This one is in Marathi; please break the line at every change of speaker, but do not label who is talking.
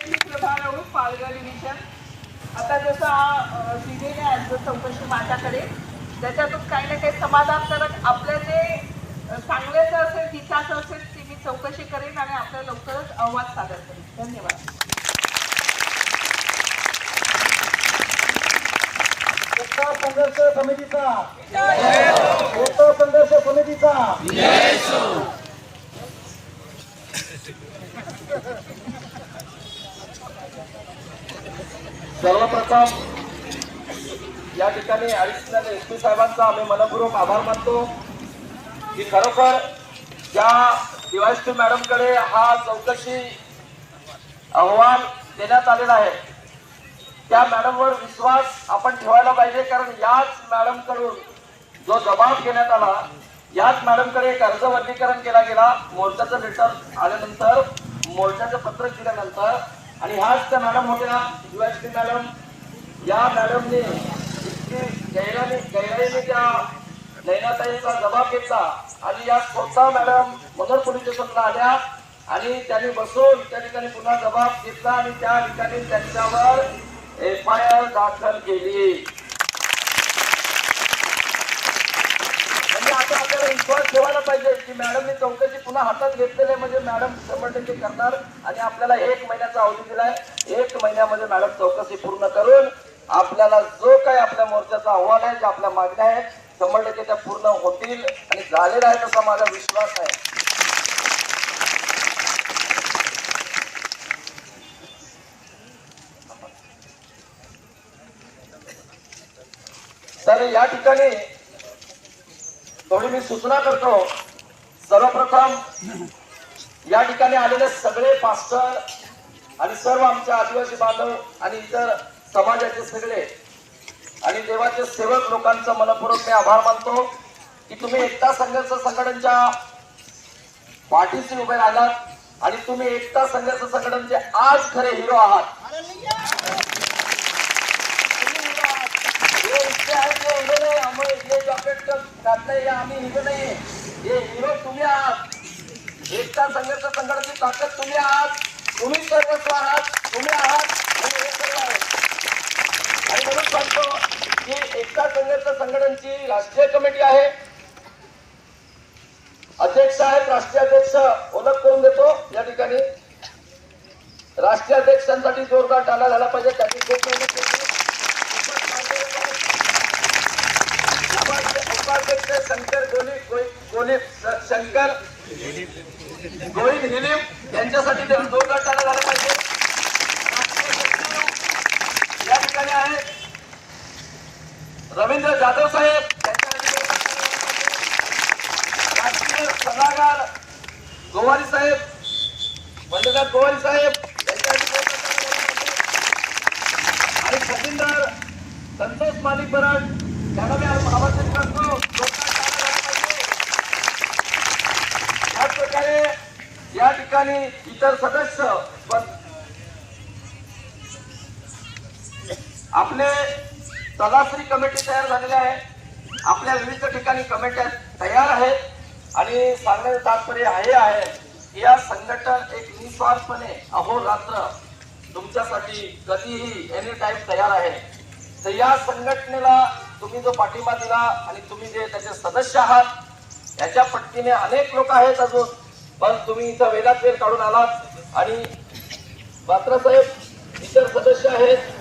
शैक्षणिक प्रभाव एवढून पालघर डिव्हिजन आता जसं हा दिलेला आहे चौकशी माझ्याकडे त्याच्यातून काही ना काही समाधान करत आपल्या जे चांगल्याचं असेल हिताचं असेल ती मी चौकशी करेन आणि आपल्या लवकरच अहवाल सादर करेन. धन्यवाद.
संघर्ष समितीचा. मोठा संघर्ष समितीचा. सर्वप्रथम या ठिकाणी अडिशनल एस पी साहेबांचा आम्ही मनपूर्वक आभार मानतो की खरोखर ज्या डीवायसपी मॅडमकडे हा चौकशी अहवाल देण्यात आलेला आहे त्या मॅडमवर विश्वास आपण ठेवायला पाहिजे. कारण याच मॅडमकडून जो जबाब घेण्यात आला याच मॅडमकडे एक अर्ज वर्गीकरण केला गेला. मोर्चाचं लेटर आल्यानंतर मोर्चाचं पत्रक दिल्यानंतर आणि ह्याच त्या मॅडम होत्या युएसपी मॅडम. या मॅडमने इतकी गैराने गैराईने त्या नैनाताईचा जबाब घेतला. आणि या स्वतः मॅडम मनोर पोलीस स्टेशनला आल्या आणि त्यांनी बसून त्या ठिकाणी पुन्हा जबाब घेतला आणि त्या ठिकाणी त्यांच्यावर एफ आय आर दाखल केली. म्हणजे आता आपल्याला विश्वास ठेवायला पाहिजे की मॅडमने चौकशी पुन्हा हातात घेतलेले म्हणजे मॅडम शंभर टक्के करणार आणि आपल्याला एक महिन्याचा अवधी दिलाय. एक महिन्यामध्ये मॅडम चौकशी पूर्ण करून आपल्याला जो काही आपल्या मोर्चाचा अहवाल आहे जे आपल्या मागण्या आहेत शंभर टक्के त्या पूर्ण होतील आणि झालेला आहे तसा माझा विश्वास आहे. तर या ठिकाणी थोडी मी सूचना करतो. सर्वप्रथम या ठिकाणी आलेले सगळे पास्टर आणि सर्व आमचे आदिवासी बांधव आणि इतर समाजाचे सगळे आणि देवाचे सेवक लोकांचा मनपूर्वक मी आभार मानतो की तुम्ही एकता संघर्ष संघटनच्या पाठीशी उभे राहिलात आणि तुम्ही एकता संघर्ष संघटनचे आज खरे हिरो आहात. हे इतके आहेत हे हिरो नाही आम्ही हे जॉकेट घातलंय हे आम्ही हिरो नाही. हे हिरो तुम्ही आहात. एकता संघर्ष संघटनेची ताकद तुम्ही आहात. तुम्ही सर्वस्व आहात. तुम्ही आहात. आणि हे सर्व आहे. आणि म्हणून सांगतो की एकता संघर्ष संघटनेची राष्ट्रीय कमिटी आहे. अध्यक्ष आहेत राष्ट्रीय अध्यक्ष. ओळख करून देतो या ठिकाणी. राष्ट्रीय अध्यक्षांसाठी जोरदार टाळा झाला पाहिजे. त्यांनी खूप मेहनत शंकर गोली गोली शंकर गोविंद हिलीम यांच्यासाठी त्यांनी जोरदार टाळा झाला पाहिजे. या ठिकाणी आहे रवींद्र जाधव साहेब. त्यांच्यासाठी राष्ट्रीय सल्लागार गोवारी साहेब मंडळात गोवारी साहेब. आणि सचिनदार संतोष मालिक बराड. त्यांना मी आमंत्रित करतो जोरदार टाळा झाला पाहिजे. त्याच प्रकारे या ठिकाणी इतर सदस्य पण आपले तलासरी कमिटी तयार झालेली आहे. आपल्या विविध ठिकाणी कमिट्या तयार आहेत आणि सांगण्याचं तात्पर्य हे आहे की या संघटन एक निस्वार्थपणे अहोरात्र तुमच्यासाठी कधीही एनी टाईम तयार आहे. तर या संघटनेला तुम्ही जो पाठिंबा दिला आणि तुम्ही जे त्याचे सदस्य आहात याच्या पट्टीने अनेक लोक आहेत अजून. पण तुम्ही इथं वेळात वेळ काढून आलात. आणि बात्रा साहेब इतर सदस्य आहेत.